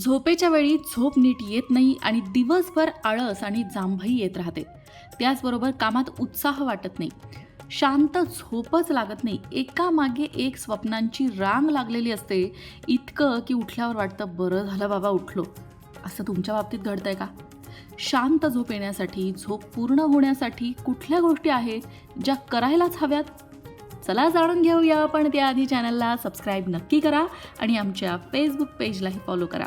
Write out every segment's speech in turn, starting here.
झोपेच्या वेळी झोप नीट येत नाही आणि दिवसभर आळस आणि जांभई येत राहते. त्याचबरोबर कामात उत्साह वाटत नाही. शांत झोपच लागत नाही. एकामागे एक स्वप्नांची रांग लागलेली असते. इतकं की उठल्यावर वाटतं बरं झालं बाबा उठलो. असं तुमच्या बाबतीत घडतंय का? शांत झोप येण्यासाठी झोप पूर्ण होण्यासाठी कुठल्या गोष्टी आहेत ज्या करायलाच हव्यात? चला जाणून घेऊया आपण त्याआधी चॅनलला सबस्क्राईब नक्की करा आणि आमच्या फेसबुक पेजलाही फॉलो करा.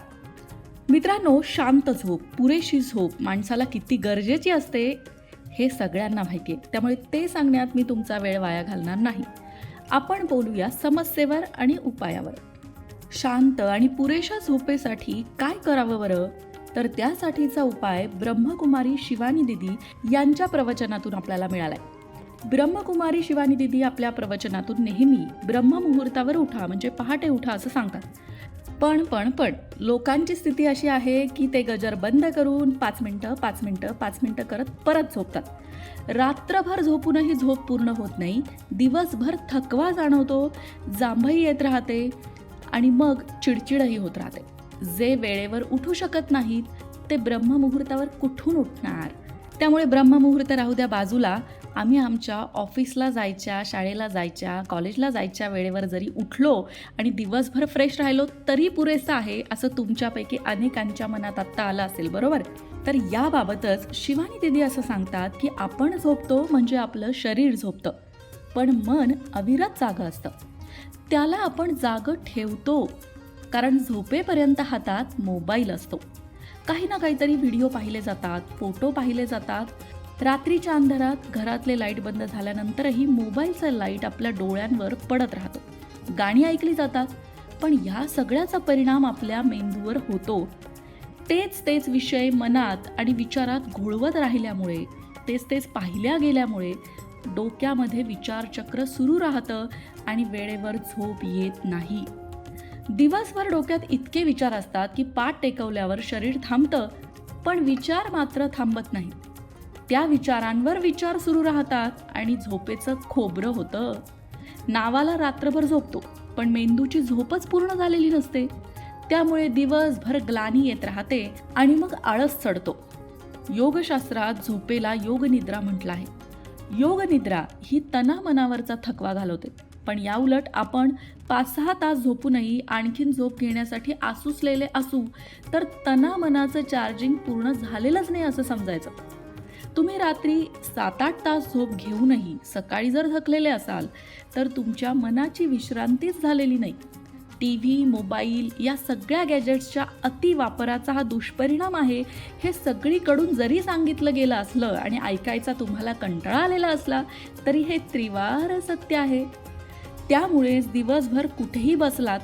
मित्रांनो शांत झोप पुरेशी झोप माणसाला किती गरजेची असते हे सगळ्यांना माहिती आहे. त्यामुळे ते सांगण्यात मी तुमचा वेळ वाया घालणार नाही. आपण बोलूया समस्येवर आणि उपायावर. शांत आणि पुरेशा झोपेसाठी काय करावं बरं? तर त्यासाठीचा उपाय ब्रह्मकुमारी शिवानी दिदी यांच्या प्रवचनातून आपल्याला मिळालाय. ब्रह्मकुमारी शिवानी दिदी आपल्या प्रवचनातून नेहमी ब्रह्ममुहूर्तावर उठा म्हणजे पहाटे उठा असं सांगतात. पण पण पण. लोकांची स्थिती अशी आहे की ते गजर बंद करून पाच मिनटं पाच मिनटं पाच मिनटं करत परत झोपतात. रात्रभर झोपूनही झोप पूर्ण होत नाही. दिवसभर थकवा जाणवतो. जांभई येत राहते आणि मग चिडचिडही होत राहते. जे वेळेवर उठू शकत नाहीत ते ब्रह्ममुहूर्तावर कुठून उठणार? त्यामुळे ब्रह्ममुहूर्त राहू द्या बाजूला. आम्ही आमच्या ऑफिसला जायच्या शाळेला जायच्या कॉलेजला जायच्या वेळेवर जरी उठलो आणि दिवसभर फ्रेश राहिलो तरी पुरेसं आहे असं तुमच्यापैकी अनेकांच्या मनात आत्ता आलं असेल बरोबर? तर याबाबतच शिवानी दिदी असं सांगतात की आपण झोपतो म्हणजे आपलं शरीर झोपतं पण मन अविरत जागं असतं. त्याला आपण जागं ठेवतो कारण झोपेपर्यंत हातात मोबाईल असतो. काही ना काहीतरी व्हिडिओ पाहिले जातात फोटो पाहिले जातात रात्रीच्या अंधारात घरातले लाइट बंद झाल्यानंतरही मोबाईलचा लाइट आपल्या डोळ्यांवर पडत राहतो. गाणी ऐकली जातात पण ह्या सगळ्याचा परिणाम आपल्या मेंदूवर होतो. तेच तेच विषय मनात आणि विचारात घोळवत राहिल्यामुळे तेच तेच पाहिल्या गेल्यामुळे डोक्यामध्ये विचारचक्र सुरू राहतं आणि वेळेवर झोप येत नाही. दिवसभर डोक्यात इतके विचार असतात की पाठ टेकवल्यावर शरीर थांबतं पण विचार मात्र थांबत नाही त्या विचारांवर विचार सुरू राहतात आणि झोपेचं खोबरं होतं. नावाला रात्रभर झोपतो पण मेंदूची झोपच पूर्ण झालेली नसते. त्यामुळे दिवसभर ग्लानी येत राहते आणि मग आळस चढतो. योगशास्त्रात झोपेला योगनिद्रा म्हटलं आहे. योगनिद्रा ही तना मनावरचा थकवा घालवते पण याउलट आपण पाच सहा तास झोपूनही आणखीन झोप घेण्यासाठी आसुसलेले असू तर तना मनाचं चार्जिंग पूर्ण झालेलंच नाही असं समजायचं. तुम्ही रात्री सात आठ तास झोप घेऊनही सकाळी जर थकलेले असाल तर तुमच्या मनाची विश्रांतीच झालेली नाही. टी व्ही मोबाईल या सगळ्या गॅजेट्सच्या अतिवापराचा हा दुष्परिणाम आहे हे सगळीकडून जरी सांगितलं गेलं असलं आणि ऐकायचा तुम्हाला कंटाळा आलेला असला तरी हे त्रिवार सत्य आहे. त्यामुळेच दिवसभर कुठेही बसलात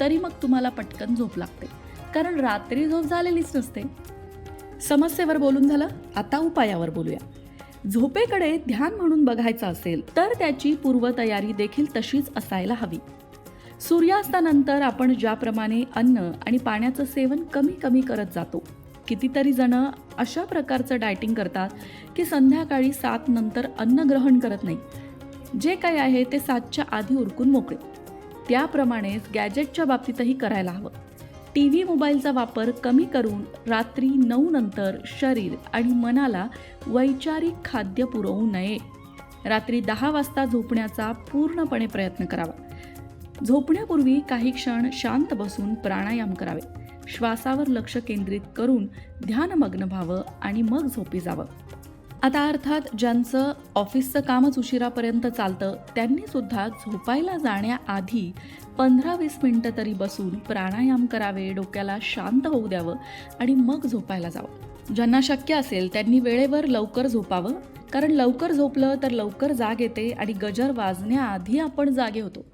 तरी मग तुम्हाला पटकन झोप लागते. कारण रात्री झोप झालेलीच नसते. समस्येवर बोलून झालं आता उपायावर बोलूया. झोपेकडे ध्यान म्हणून बघायचं असेल तर त्याची पूर्वतयारी देखील तशीच असायला हवी. सूर्यास्तानंतर आपण ज्याप्रमाणे अन्न आणि पाण्याचं सेवन कमी कमी करत जातो कितीतरी जण अशा प्रकारचं डायटिंग करतात की संध्याकाळी सात नंतर अन्न ग्रहण करत नाही. जे काही आहे ते सातच्या आधी उरकून मोकळे. त्याप्रमाणेच गॅजेटच्या बाबतीतही करायला हवं. टी व्ही मोबाईलचा वापर कमी करून रात्री नऊ नंतर शरीर आणि मनाला वैचारिक खाद्य पुरवू नये. रात्री दहा वाजता झोपण्याचा पूर्णपणे प्रयत्न करावा. झोपण्यापूर्वी काही क्षण शांत बसून प्राणायाम करावे. श्वासावर लक्ष केंद्रित करून ध्यानमग्न व्हावं आणि मग झोपी जावं. आता अर्थात ज्यांचं ऑफिसचं कामच उशिरापर्यंत चालतं त्यांनी सुद्धा झोपायला जाण्याआधी पंधरा वीस मिनटं तरी बसून प्राणायाम करावे डोक्याला शांत होऊ द्यावं आणि मग झोपायला जावं. ज्यांना शक्य असेल त्यांनी वेळेवर लवकर झोपावं. कारण लवकर झोपलं तर लवकर जाग येते आणि गजर वाजण्याआधी आपण जागे होतो.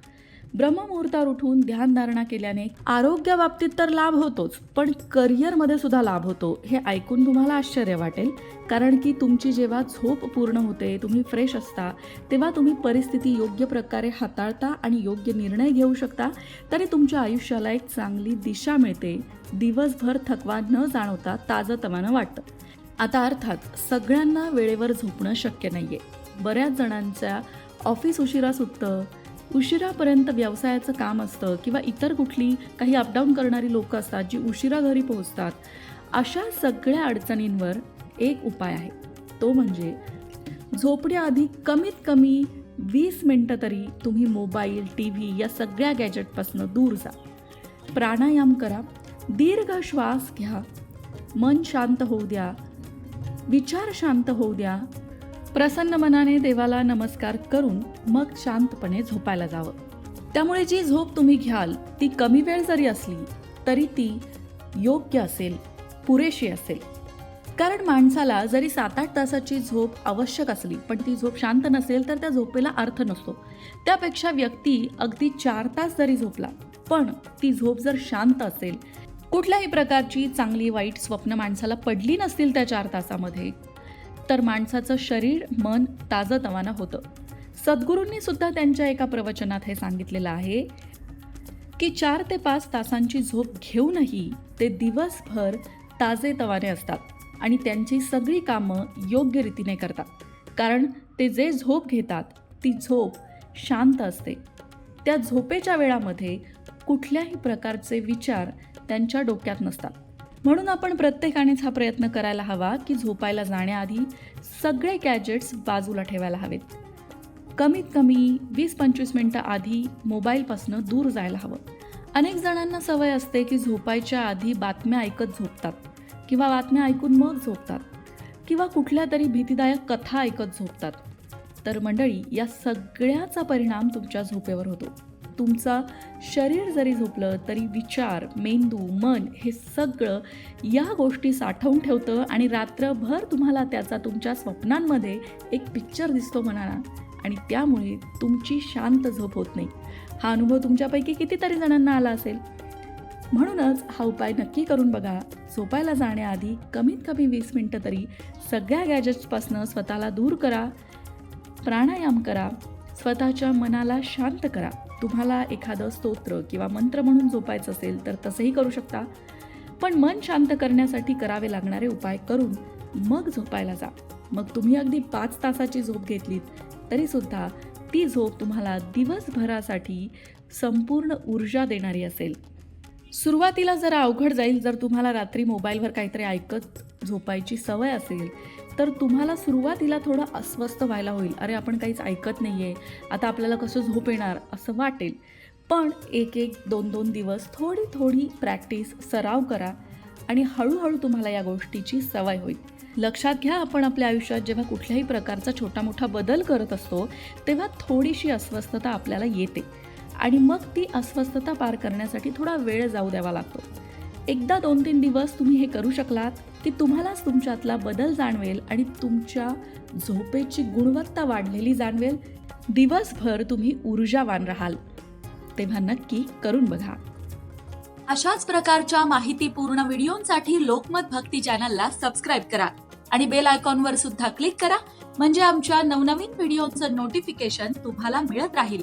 ब्रह्ममुहूर्तावर उठून ध्यानधारणा केल्याने आरोग्याबाबतीत तर लाभ होतोच पण करिअरमध्ये सुद्धा लाभ होतो हे ऐकून तुम्हाला आश्चर्य वाटेल. कारण की तुमची जेव्हा झोप पूर्ण होते तुम्ही फ्रेश असता तेव्हा तुम्ही परिस्थिती योग्य प्रकारे हाताळता आणि योग्य निर्णय घेऊ शकता तरी तुमच्या आयुष्याला एक चांगली दिशा मिळते. दिवसभर थकवा न जाणवता ताजंतवानं वाटतं. आता अर्थात सगळ्यांना वेळेवर झोपणं शक्य नाही आहे बऱ्याच जणांच्या ऑफिस उशिरा सुटतं उशिरापर्यंत व्यवसायाचं काम असतं किंवा इतर कुठली काही अपडाऊन करणारी लोकं असतात जी उशिरा घरी पोहोचतात अशा सगळ्या अडचणींवर एक उपाय आहे. तो म्हणजे झोपण्याआधी कमीत कमी वीस मिनटं तरी तुम्ही मोबाईल टी व्ही या सगळ्या गॅजेटपासून दूर जा. प्राणायाम करा. दीर्घ श्वास घ्या. मन शांत होऊ द्या. विचार शांत होऊ द्या. प्रसन्न मनाने देवाला नमस्कार करून मग शांतपणे झोपायला जावं. त्यामुळे जी झोप तुम्ही घ्याल ती कमी वेळ जरी असली तरी ती योग्य असेल पुरेशी असेल. कारण माणसाला जरी सात आठ तासाची झोप आवश्यक असली पण ती झोप शांत नसेल तर त्या झोपेला अर्थ नसतो. त्यापेक्षा व्यक्ती अगदी चार तास जरी झोपला पण ती झोप जर शांत असेल कुठल्याही प्रकारची चांगली वाईट स्वप्न माणसाला पडली नसतील त्या चार तासामध्ये तर माणसाचं शरीर मन ताजंतवानं होतं. सद्गुरूंनी सुद्धा त्यांच्या एका प्रवचनात हे सांगितलेलं आहे की चार ते पाच तासांची झोप घेऊनही ते दिवसभर ताजेतवाने असतात आणि त्यांची सगळी कामं योग्य रीतीने करतात. कारण ते जे झोप घेतात ती झोप शांत असते. त्या झोपेच्या वेळामध्ये कुठल्याही प्रकारचे विचार त्यांच्या डोक्यात नसतात. म्हणून आपण प्रत्येकानेच हा प्रयत्न करायला हवा की झोपायला जाण्याआधी सगळे गॅजेट्स बाजूला ठेवायला हवेत. कमीत कमी वीस पंचवीस मिनटं आधी मोबाईलपासनं दूर जायला हवं. अनेक जणांना सवय असते की झोपायच्या आधी बातम्या ऐकत झोपतात किंवा बातम्या ऐकून मग झोपतात किंवा कुठल्या तरी भीतीदायक कथा ऐकत झोपतात. तर मंडळी या सगळ्याचा परिणाम तुमच्या झोपेवर होतो. तुमचा शरीर जरी झोपलं तरी विचार मेंदू मन हे सगळं या गोष्टी साठवून ठेवतं आणि रात्रभर तुम्हाला त्याचा तुमच्या स्वप्नांमध्ये एक पिक्चर दिसतो म्हणाला आणि त्यामुळे तुमची शांत झोप होत नाही. हा अनुभव तुमच्यापैकी कितीतरी जणांना आला असेल. म्हणूनच हा उपाय नक्की करून बघा. झोपायला जाण्याआधी कमीत कमी वीस मिनटं तरी सगळ्या गॅजेट्सपासनं स्वतःला दूर करा. प्राणायाम करा. स्वतःच्या मनाला शांत करा. तुम्हाला एखादं स्तोत्र किंवा मंत्र म्हणून झोपायचं असेल तर तसंही करू शकता. पण मन शांत करण्यासाठी करावे लागणारे उपाय करून मग झोपायला जा. मग तुम्ही अगदी पाच तासाची झोप घेतलीत तरीसुद्धा ती झोप तुम्हाला दिवसभरासाठी संपूर्ण ऊर्जा देणारी असेल. सुरुवातीला जरा अवघड जाईल. जर तुम्हाला रात्री मोबाईलवर काहीतरी ऐकत झोपायची सवय असेल तर तुम्हाला सुरुवातीला थोडं अस्वस्थ व्हायला होईल. अरे आपण काहीच ऐकत नाही आहे आता आपल्याला कसं झोप येणार असं वाटेल. पण एक एक दोन दोन दिवस थोडी थोडी प्रॅक्टिस सराव करा आणि हळूहळू तुम्हाला या गोष्टीची सवय होईल. लक्षात घ्या आपण आपल्या आयुष्यात जेव्हा कुठल्याही प्रकारचा छोटा मोठा बदल करत असतो तेव्हा थोडीशी अस्वस्थता आपल्याला येते. आणि मग ती अस्वस्थता पार करण्यासाठी थोडा वेळ जाऊ द्यावा लागतो. एकदा दोन तीन दिवस तुम्ही हे करू शकलात की तुम्हालाच तुमच्यातला बदल जाणवेल आणि तुमच्या झोपेची गुणवत्ता वाढलेली जाणवेल. दिवसभर तुम्ही ऊर्जावान राहाल. तेव्हा नक्की करून बघा. अशाच प्रकारच्या माहितीपूर्ण व्हिडिओंसाठी लोकमत भक्ती चॅनलला सबस्क्राईब करा आणि बेल आयकॉनवर सुद्धा क्लिक करा म्हणजे आमच्या नवनवीन व्हिडिओचं नोटिफिकेशन तुम्हाला मिळत राहील.